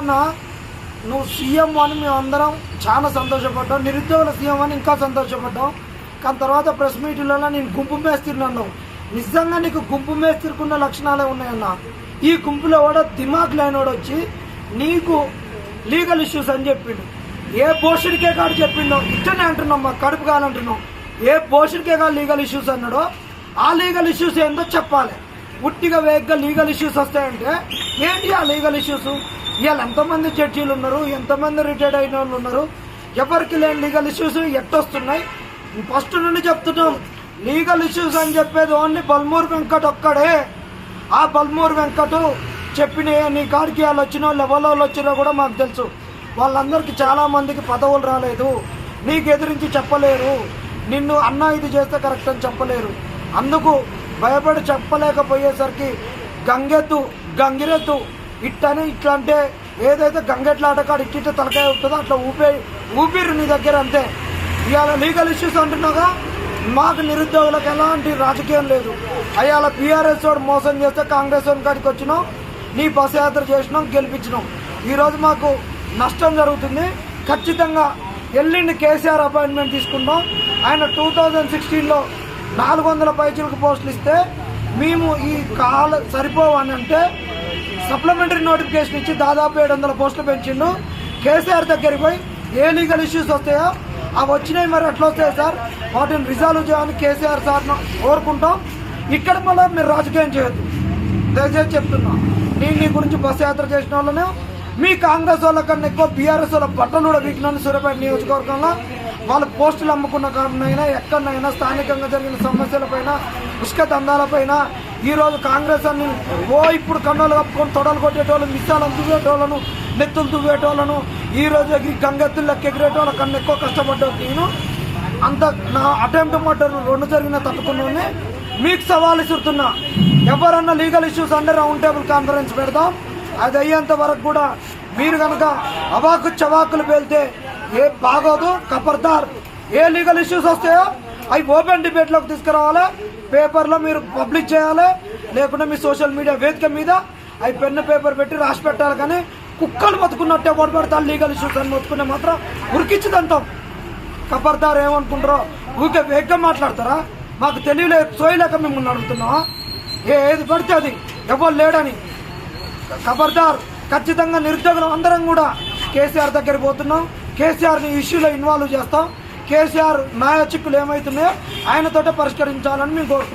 అన్న నువ్వు సీఎం అని మేము అందరం చాలా సంతోషపడ్డాం. నిరుద్యోగుల సీఎం అని ఇంకా సంతోషపడ్డాం. కానీ తర్వాత ప్రెస్ మీటింగ్లలో నేను గుంపు మేస్తిరినన్నావు నిజంగా నీకు గుంపు మేస్తిరుకున్న లక్షణాలే ఉన్నాయన్న. ఈ గుంపులో కూడా దిమాగ్ లేనోడు వచ్చి నీకు లీగల్ ఇష్యూస్ అని చెప్పిండు. ఏ పోషుడికే కాదు చెప్పిండో. ఇట్టనే అంటున్నాం మా కడుపు కాదంటున్నాం ఏ పోషుడికే కాదు లీగల్ ఇష్యూస్ అన్నాడో ఆ లీగల్ ఇష్యూస్ ఏందో చెప్పాలి. ఉట్టిగా వేగ్గా లీగల్ ఇష్యూస్ వస్తాయంటే ఏంటి ఆ లీగల్ ఇష్యూస్ ఇవాళ ఎంతమంది జడ్జీలు ఉన్నారు? ఎంతమంది రిటైర్డ్ అయిన వాళ్ళు ఉన్నారు? ఎవరికి లేని లీగల్ ఇష్యూస్ ఎట్టొస్తున్నాయి? ఫస్ట్ నుండి చెప్తున్నాం లీగల్ ఇష్యూస్ అని చెప్పేది ఓన్లీ బల్మూర్ వెంకట్ ఒక్కడే. ఆ బల్మూర్ వెంకట్ చెప్పిన నీ కాడికి వాళ్ళు వచ్చినో లెవెల్ వాళ్ళు వచ్చినా కూడా మాకు తెలుసు. వాళ్ళందరికీ చాలామందికి పదవులు రాలేదు. నీకు ఎదిరించి చెప్పలేరు. నిన్ను అన్న ఇది చేస్తే కరెక్ట్ అని చెప్పలేరు. అందుకు భయపడి చెప్పలేకపోయేసరికి గంగెత్తు గంగిరెద్దు. ఇట్టని ఇట్లా అంటే ఏదైతే గంగెట్ల ఆటకాడు ఇట్టిట్ట తలకాయ ఉంటుందో అట్లా ఊపే ఊపిరి నీ దగ్గర అంతే. ఇవాళ లీగల్ ఇష్యూస్ అంటున్నాగా మాకు నిరుద్యోగులకు ఎలాంటి రాజకీయం లేదు. అయ్యాల బీఆర్ఎస్ వాడు మోసం చేస్తే కాంగ్రెస్ వాడి కాడికి వచ్చినాం నీ బస్ యాత్ర చేసినాం గెలిపించినాం. ఈరోజు మాకు నష్టం జరుగుతుంది. ఖచ్చితంగా ఎల్లుండి కేసీఆర్ అపాయింట్మెంట్ తీసుకున్నాం ఆయన టూ థౌజండ్ సిక్స్టీన్లో నాలుగు వందల పైచలకు పోస్టులు ఇస్తే మేము ఈ కాల సరిపోవని అంటే సప్లిమెంటరీ నోటిఫికేషన్ ఇచ్చి దాదాపు ఏడు వందల పోస్టులు పెంచిండు. కేసీఆర్ దగ్గరికి పోయి ఏ లీగల్ ఇష్యూస్ వస్తాయో అవి వచ్చినాయి మరి ఎట్లా వస్తాయి సార్? వాటిని రిజాల్వ్ చేయాలని కేసీఆర్ సార్ను కోరుకుంటాం. ఇక్కడ మళ్ళీ మీరు రాజకీయం చేయొద్దు. దయచేసి చెప్తున్నా. నేను నీ గురించి బస్ యాత్ర చేసిన వాళ్ళను. మీ కాంగ్రెస్ వాళ్ళ కన్నా ఎక్కువ బీఆర్ఎస్ వాళ్ళ బట్టలు కూడా వీకినాను సూర్యాపేట నియోజకవర్గంలో వాళ్ళు పోస్టులు అమ్ముకున్న కారణమైనా ఎక్కడైనా స్థానికంగా జరిగిన సమస్యలపైన ఇసుక దందాలపైన ఈ రోజు కాంగ్రెస్ అని ఓ ఇప్పుడు కన్నులు కప్పుకొని తొడలు కొట్టేటోళ్ళు మిస్సాలను దువ్వేటోళ్ళను నెత్తులు దువ్వేటోళ్ళను ఈ రోజు ఎగిరి గంగెత్తులు లెక్క ఎగిరేటోళ్ళ కన్నా ఎక్కువ కష్టపడ్డావు నేను. అంత నా అటెంప్ట్ మర్డర్ రెండు జరిగిన తట్టుకున్నాను మీకు సవాల్ ఇస్తున్నా ఎవరన్నా లీగల్ ఇష్యూస్ అంటే రౌండ్ టేబుల్ కాన్ఫరెన్స్ పెడదాం. అది అయ్యేంత వరకు కూడా మీరు కనుక అవాకు చవాకులు పేలితే ఏ బాగోదు కబర్దార్. ఏ లీగల్ ఇష్యూస్ వస్తాయో అవి ఓపెన్ డిబేట్లోకి తీసుకురావాలి. పేపర్లో మీరు పబ్లిష్ చేయాలి. లేకుంటే మీ సోషల్ మీడియా వేదిక మీద అవి పెన్ను పేపర్ పెట్టి రాసి పెట్టాలి కానీ కుక్కలు బతుకున్నట్టే ఓడిపడతారు లీగల్ ఇష్యూస్ అని మొత్తుకుంటే మాత్రం ఉరికిచ్చిదంటాం కబర్దార్ ఏమనుకుంటారో? ఊరికే వేగంగా మాట్లాడతారా? మాకు తెలియలే సోయలేక మిమ్మల్ని అడుగుతున్నావా? ఏ ఏది పడితే అది. ఎవరు లేడని. ఖబర్దార్ ఖచ్చితంగా నిరుద్యోగులు అందరం కూడా కేసీఆర్ దగ్గర పోతున్నాం. కేసీఆర్ని ఇష్యూలో ఇన్వాల్వ్ చేస్తాం. కేసీఆర్ న్యాయ చిక్కులు ఏమవుతున్నాయో ఆయనతోటే పరిష్కరించాలని మేము కోరుకుంటున్నాం.